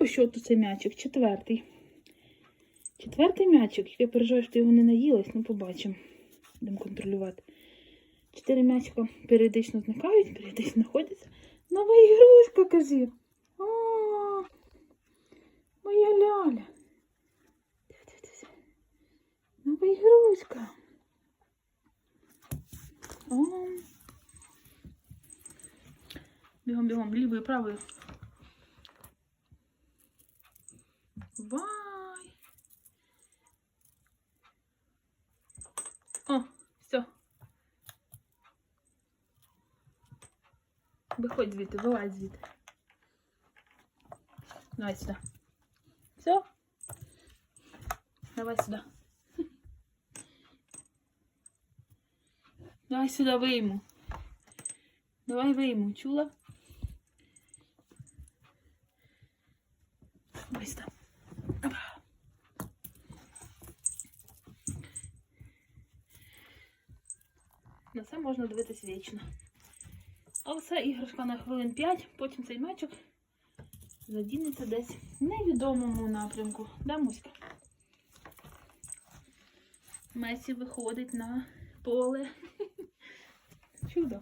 по счету цей м'ячик? Четвертий. Четвертий м'ячик. Я переживаю, що його не наїлась, ну побачимо. Будемо контролювати. Чотири м'ячика періодично зникають, періодично знаходяться. Нова ігрушка, кажи. О, моя ляля. Нова ігрушка. О. Бігом, бігом, лівою, правою. Вай. О, все. Виходь звідти, вилазь звідти. Давай сюди. Все. Давай сюди. Давай сюди вийму. Давай вийму, чула? Давай сюди. На це можна дивитись вічно. Але це іграшка на хвилин 5, потім цей мячик задінеться десь в невідомому напрямку. Да, Муська? Месі виходить на поле. Чудо.